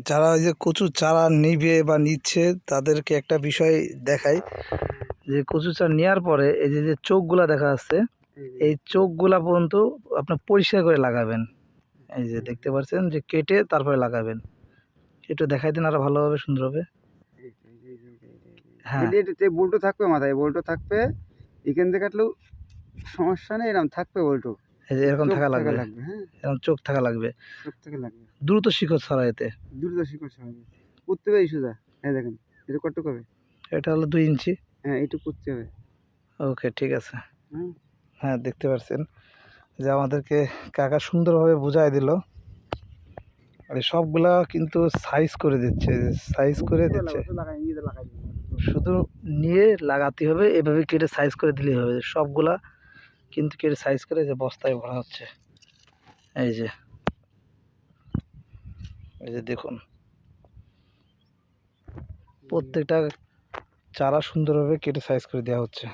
যারা ওই যে কচু চারা নিবে বা নিচ্ছে, তাদেরকে একটা বিষয় দেখাই। যে কচু চারা নেওয়ার পরে এই যে যে চোখগুলা দেখা যাচ্ছে, এই চোখগুলা পর্যন্ত আপনার পরিষ্কার করে লাগাবেন। এই যে দেখতে পাচ্ছেন যে কেটে তারপরে লাগাবেন। একটু দেখাই দিন আরও ভালোভাবে, সুন্দর হবে। হ্যাঁ। বল্টু থাকবে মাথায়, বল্টু থাকবে, এখান থেকে কাটলেও সমস্যা নেই এরকম থাকবে বল্টু। এই যে এরকম থাকা লাগবে। হ্যাঁ। এরকম চোখ থাকা লাগবে। চোখ থেকে লাগবে। দ্রুত শিকড় ছড়া এতে। দ্রুত শিকড় হবে করতে হবে সুদা হ্যাঁ দেখেন এটা কতটুকু হবে এটা হলো দুই ইঞ্চি। হ্যাঁ এইটুকু করতে হবে। ওকে ঠিক আছে। হ্যাঁ দেখতে পাচ্ছেন যে আমাদেরকে কাকা সুন্দরভাবে বুঝাই দিল। আর সবগুলা কিন্তু সাইজ করে দিচ্ছে সাইজ করে দিচ্ছে। শুধু নিয়ে লাগাতে হবে এভাবে কেটে সাইজ করে দিলেই হবে। সবগুলা কিন্তু কেটে সাইজ করে যে বস্তায় ভরা হচ্ছে? এই যে। এই যে দেখুন। প্রত্যেকটা চারা সুন্দরভাবে কেটে সাইজ করে দেওয়া হচ্ছে।